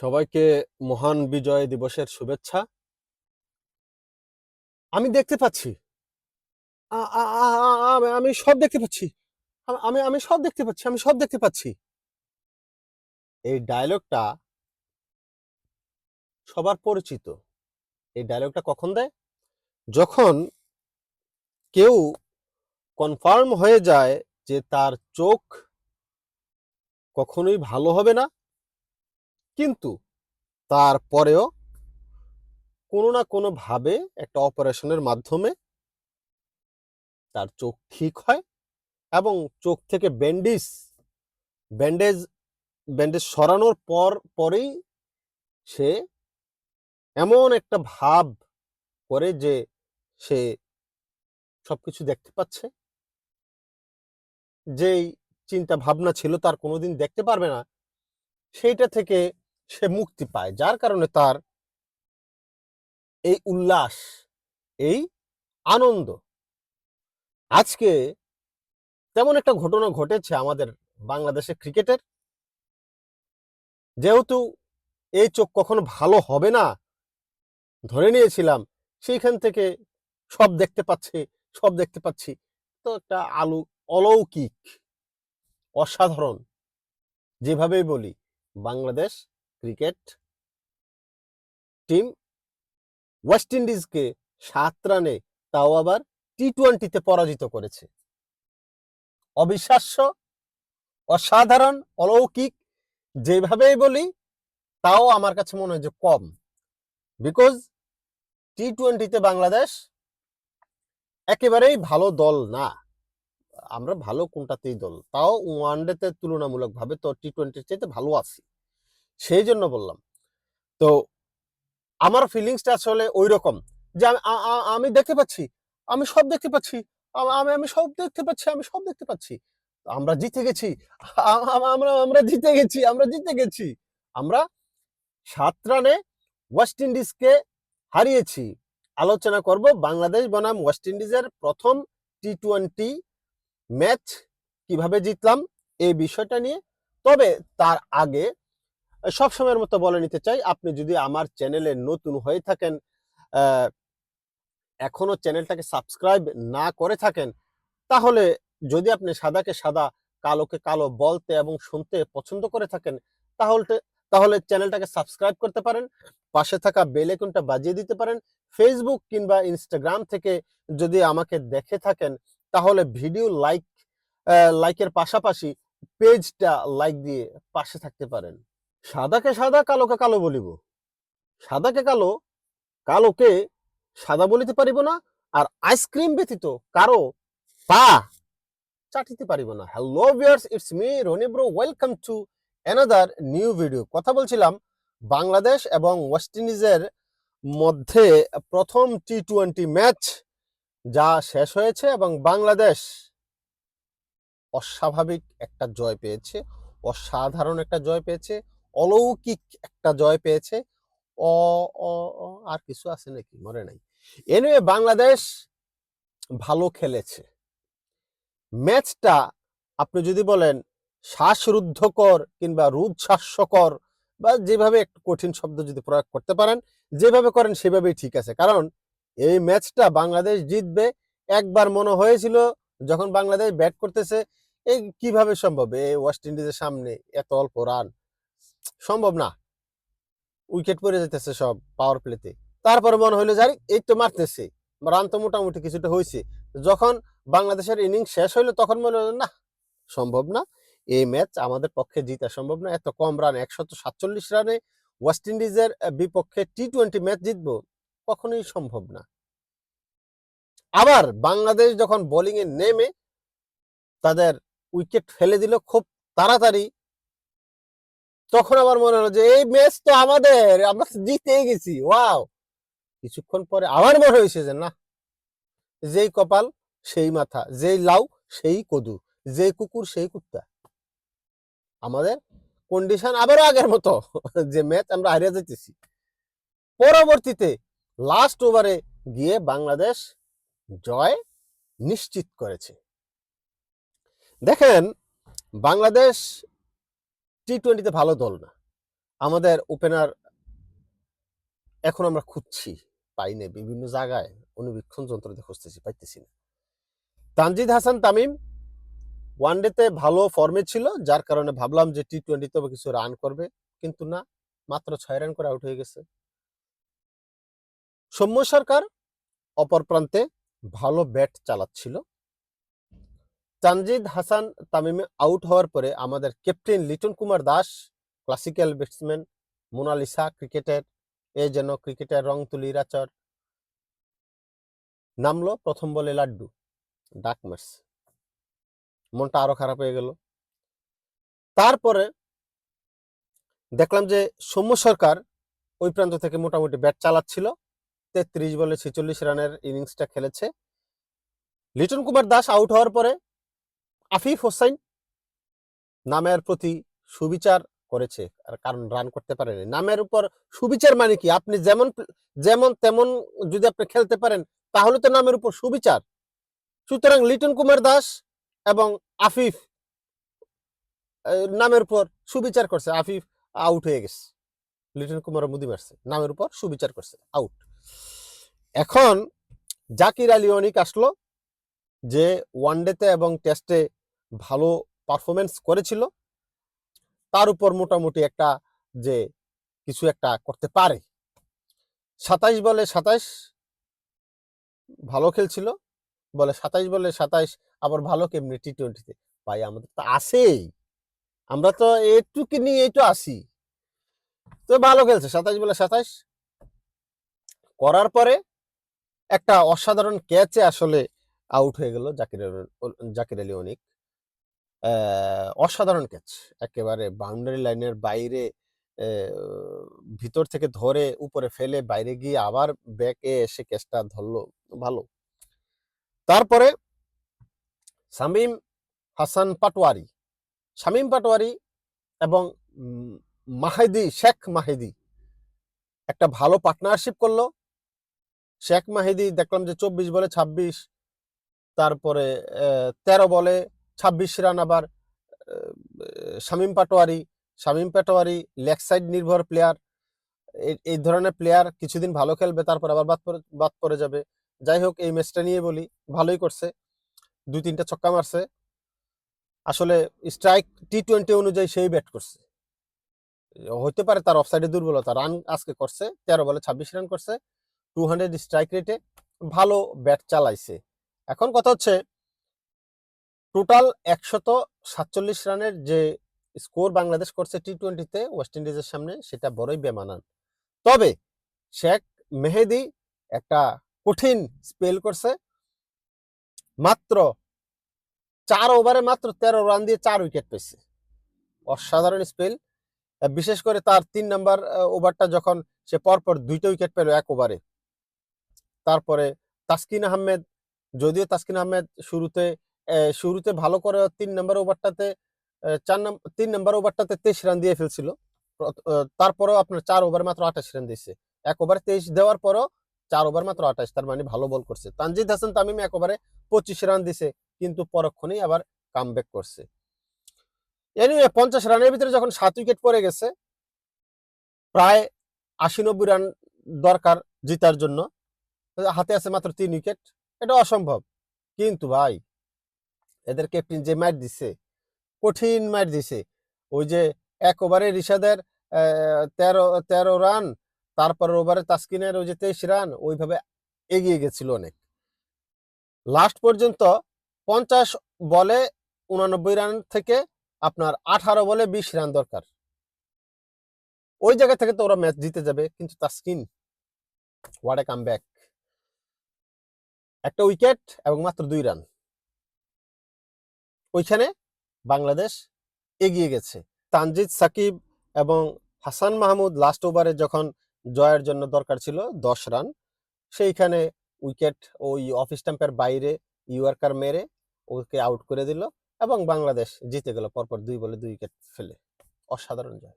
সবাইকে মহান বিজয় দিবসের শুভেচ্ছা। আমি দেখতে পাচ্ছি। আমি সব দেখতে পাচ্ছি। আমি আমি সব দেখতে পাচ্ছি, আমি সব দেখতে পাচ্ছি। এই ডায়লগটা সবার পরিচিত। এই ডায়লগটা কখন দেয়? যখন কেউ কনফার্ম হয়ে যায় যে তার চোখ কখনোই ভালো হবে না কিন্তু তারপরেও কোনো না কোনো ভাবে একটা অপারেশনের মাধ্যমে তার চোখ ঠিক হয় এবং চোখ থেকে ব্যান্ডেজ ব্যান্ডেজ ব্যান্ডেজ সরানোর পর, পরেই সে এমন একটা ভাব করে যে সে সবকিছু দেখতে পাচ্ছে। যেই চিন্তা ভাবনা ছিল তার কোনোদিন দেখতে পারবে না। সেইটা থেকে সে মুক্তি পায়। যার কারণে তার এই উল্লাস, এই আনন্দ। আজকে তেমন একটা ঘটনা ঘটেছে আমাদের বাংলাদেশে ক্রিকেটের। যেহেতু এই চোখ কখনো ভালো হবে না, ধরে নিয়েছিলাম, সেইখান থেকে সব দেখতে পাচ্ছি, সব দেখতে পাচ্ছি। তো একটা আলু, অলৌকিক, অসাধারণ, যেভাবেই বলি, বাংলাদেশ ক্রিকেট টিম। ওয়েস্ট ইন্ডিজকে সাত রানে তাও আবার টি টোয়েন্টিতে পরাজিত করেছে। অবিশ্বাস্য, অসাধারণ, অলৌকিক, যেভাবেই বলি, তাও আমার কাছে মনে হয় যে কম। বিকজ টি টোয়েন্টিতে বাংলাদেশ একেবারেই ভালো দল না। আমরা ভালো কোনটাতেই দল, তাও ওয়ানডেতে তুলনামূলকভাবে তো টি টোয়েন্টির চাইতে ভালো আছি। সেই জন্য বললাম। তো আমার ফিলিংসটা আসলে ওই রকম যে আমি দেখতে পাচ্ছি, আমি সব দেখতে পাচ্ছি আমি আমি সব দেখতে পাচ্ছি, আমি সব দেখতে পাচ্ছি। আমরা জিতে গেছি আমরা আমরা জিতে গেছি, আমরা জিতে গেছি। আমরা সাত রানে ওয়েস্ট ইন্ডিজকে হারিয়েছি। আলোচনা করব বাংলাদেশ বনাম ওয়েস্ট ইন্ডিজের প্রথম টি টোয়েন্টি ম্যাচ কীভাবে জিতলাম, এই বিষয়টা নিয়ে। তবে তার আগে সব সময়ের মতো বলে নিতে চাই, আপনি যদি আমার চ্যানেলে নতুন হয়ে থাকেন এখনও চ্যানেলটাকে সাবস্ক্রাইব না করে থাকেন, তাহলে যদি আপনি সাদাকে সাদা, কালোকে কালো বলতে এবং শুনতে পছন্দ করে থাকেন তাহলে তাহলে চ্যানেলটাকে সাবস্ক্রাইব করতে পারেন, পাশে থাকা বেল বাজিয়ে দিতে পারেন ফেসবুক কিংবা ইনস্টাগ্রাম থেকে যদি আমাকে দেখে থাকেন, তাহলে ভিডিও লাইক লাইকের পাশাপাশি পেজটা লাইক দিয়ে পাশে থাকতে পারেন। সাদাকে সাদা, কালোকে কালো বলিব। সাদাকে কালো, কালোকে সাদা বলিতে পারিব না, আর আইসক্রিম ব্যতীত কারও পা চাটিতে পারিব না। Hello viewers it's me Roni bro welcome to another new video কথা বলছিলাম বাংলাদেশ এবং ওয়েস্ট ইন্ডিজের মধ্যে প্রথম টি টোয়েন্টি ম্যাচ যা শেষ হয়েছে এবং বাংলাদেশ অস্বাভাবিক একটা জয় পেয়েছে, অসাধারণ একটা জয় পেয়েছে। অলৌকিক একটা জয় পেয়েছে। অ আর কিছু আছে নাকি? মনে নাই। এনিওয়ে বাংলাদেশ ভালো খেলেছে। ম্যাচটা আপনি যদি বলেন শ্বাসরুদ্ধকর কিংবা রুদশ্বাসকর বা যেভাবে একটু কঠিন শব্দ যদি প্রয়োগ করতে পারেন, যেভাবে করেন সেভাবেই ঠিক আছে। কারণ এই ম্যাচটা বাংলাদেশ জিতবে, একবার মনে হয়েছিল যখন বাংলাদেশ ব্যাট করতেছে, এই কীভাবে সম্ভব? এই ওয়েস্ট ইন্ডিজের সামনে এত অল্প রান। সম্ভব না। উইকেট পড়ে যেতেছে সব পাওয়ার প্লেতে তারপরে মনে হইল যাই এই তো মারতেছে। রান তো মোটামুটি কিছুটা হয়েছে যখন বাংলাদেশের ইনিংস শেষ হইল, তখন মনে হলো, না, সম্ভব না। এই ম্যাচ আমাদের পক্ষে জিতা সম্ভব না। এত কম রান একশত সাতচল্লিশ রানে ওয়েস্ট ইন্ডিজের বিপক্ষে টি টোয়েন্টি ম্যাচ জিতবো, কখনোই সম্ভব না। আবার বাংলাদেশ যখন বোলিং এ নেমে, তাদের উইকেট ফেলে দিল খুব তাড়াতাড়ি। তখন আমার মনে হলো যে, এই ম্যাচ তো আমাদের, আমরা জিতে গেছি, ওয়াও। কিছুক্ষণ পরে আবার মনে হয়েছে যে, না, যেই কপাল, সেই মাথা, যেই লাউ, সেই কদু, যেই কুকুর, সেই কুত্তা। আমাদের কন্ডিশন আবারও আগের মতো, যে ম্যাচ আমরা হারিয়ে যেতেছি পরবর্তীতে লাস্ট ওভারে গিয়ে বাংলাদেশ জয় নিশ্চিত করেছে। দেখেন, বাংলাদেশ টি টোয়েন্টিতে ভালো দল না। আমাদের ওপেনার এখন আমরা খুঁজছি, পাইনি, বিভিন্ন জায়গায় অনুবীক্ষণ যন্ত্র দিয়ে খুঁজতেছি, পাইতেছি না। তানজিদ হাসান তামিম ওয়ানডেতে ভালো ফর্মে ছিল, যার কারণে ভাবলাম যে টি টোয়েন্টিতে কিছু রান করবে, কিন্তু না, মাত্র ছয় রান করে আউট হয়ে গেছে। সৌম্য সরকার অপর প্রান্তে ভালো ব্যাট চালাচ্ছিল। তানজিদ হাসান তামিমে আউট হওয়ার পরে আমাদের captain Liton Kumar Das classical batsman Mona Lisa ক্রিকেটের এ যেন ক্রিকেটের রং তুলি রাচর, নামলো প্রথম বলে লাড্ডু, ডাক মারছে। মনটা আরও খারাপ হয়ে গেল। তারপরে দেখলাম যে সৌম্য সরকার ওই প্রান্ত থেকে মোটামুটি ব্যাট চালাচ্ছিল, তেত্রিশ বলে ছেচল্লিশ রানের ইনিংসটা খেলেছে। লিটন কুমার দাস আউট হওয়ার পরে আফিফ হোসাইন নামের প্রতি সুবিচার করেছে আর কারণ রান করতে পারেনি। নামের উপর সুবিচার মানে কি? আপনি যেমন যেমন তেমন যদি আপনি খেলতে পারেন, তাহলে তো নামের উপর সুবিচার। সুতরাং লিটন কুমার দাস এবং আফিফ নামের উপর সুবিচার করছে। আফিফ আউট হয়ে গেছে। লিটন কুমার মুদি মারছে। নামের উপর সুবিচার করছে। আউট এখন জাকির আলী অনিক আসলো যে ওয়ানডেতে এবং টেস্টে ভালো পারফরমেন্স করেছিল। তার উপর মোটামুটি একটা যে কিছু একটা করতে পারে। সাতাইশ বলে সাতাইশ, ভালো খেলছিল। বলে সাতাইশ বলে সাতাইশ, আবার ভালো কেমনি টি টোয়েন্টিতে ভাই, আমাদের তো আসেই আমরা তো এইটুকু নিয়ে তো আসি। তো ভালো খেলছে, সাতাইশ বলে সাতাইশ। করার পরে একটা অসাধারণ ক্যাচে আসলে আউট হয়ে গেল জাকির জাকির আলী অনিক। অসাধারণ ক্যাচ একেবারে বাউন্ডারি লাইনের বাইরে ভিতর থেকে ধরে উপরে ফেলে বাইরে গিয়ে আবার ব্যাকে এসে ক্যাচটা ধরলো, ভালো। তারপরে শামীম হাসান পাটোয়ারি, শামীম পাটোয়ারি এবং মাহেদি, শেখ মাহেদি একটা ভালো পার্টনারশিপ করল। শেখ মাহেদি দেখলাম যে চব্বিশ বলে ছাব্বিশ, তারপরে তেরো বলে ছাব্বিশ রান আবার শামীম পাটোয়ারি শামীম পাটোয়ারি লেগ সাইড নির্ভর প্লেয়ার এই ধরনের প্লেয়ার কিছুদিন ভালো খেলবে, তারপর আবার বাদ বাদ পড়ে যাবে। যাই হোক, এই ম্যাচটা নিয়ে বলি, ভালোই করছে। দুই তিনটা ছক্কা মারছে। আসলে স্ট্রাইক টি টোয়েন্টি অনুযায়ী সেই ব্যাট করছে। হইতে পারে তার অফসাইডে দুর্বলতা। রান আজকে করছে, তেরো বলে ছাব্বিশ রান করছে। টু হান্ড্রেড স্ট্রাইক রেটে ভালো ব্যাট চালাইছে। এখন কথা হচ্ছে টোটাল একশত সাতচল্লিশ রানের যে স্কোর বাংলাদেশ করছে টি টোয়েন্টিতে ওয়েস্ট ইন্ডিজের সামনে, সেটা বড়ই বেমানান। তবে শেখ মেহেদি একটা কঠিন স্পেল করছে। মাত্র চার ওভারে মাত্র তেরো রান দিয়ে চার উইকেট পেয়েছে। অসাধারণ স্পেল বিশেষ করে তার তিন নাম্বার ওভারটা যখন সে পরপর দুইটা উইকেট পেল এক ওভারে তারপরে তাসকিন আহমেদ, যদিও তাসকিন আহমেদ শুরুতে শুরুতে ভালো করে তিন নাম্বার ওভারটাতে চার নাম্বার তিন নাম্বার ওভারটাতে তেইশ রান দিয়ে ফেলছিল। তারপরেও আপনার চার ওভার মাত্র আঠাশ রান দিয়েছে। এক ওভারে তেইশ দেওয়ার পরও চার ওভার মাত্র আঠাশ, তার মানে ভালো বল করছে। তানজিদ হাসান তামিম এক ওভারে পঁচিশ রান দিছে, কিন্তু পরক্ষণেই আবার কাম করছে। এনিওয়ে পঞ্চাশ রানের ভিতরে যখন সাত উইকেট পড়ে গেছে, প্রায় আশি নব্বই রান দরকার জিতার জন্য। হাতে আছে মাত্র তিন উইকেট এটা অসম্ভব। কিন্তু ভাই এদের ক্যাপ্টেন যে ম্যাচ দিছে কঠিন ম্যাচ দিছে। ওই যে এক ওভারে আহ, তেরো তেরো রান তারপর ওভারে তাস্কিনের ওই যে তেইশ রান ওইভাবে এগিয়ে গেছিল অনেক। লাস্ট পর্যন্ত পঞ্চাশ বলে উনানব্বই রান থেকে আপনার আঠারো বলে বিশ রান দরকার। ওই জায়গা থেকে তো ওরা ম্যাচ জিতে যাবে কিন্তু Taskin what a comeback একটা উইকেট এবং মাত্র দুই রান। ওইখানে বাংলাদেশ এগিয়ে গেছে। তানজিদ সাকিব এবং হাসান মাহমুদ লাস্ট ওভারে যখন জয়ের জন্য দরকার ছিল দশ রান, সেইখানে উইকেট ওই অফ স্ট্যাম্পের বাইরে ইউয়ার্কার মেরে ওকে আউট করে দিল এবং বাংলাদেশ জিতে গেল। পরপর দুই বলে দুই উইকেট ফেলে। অসাধারণ জয়।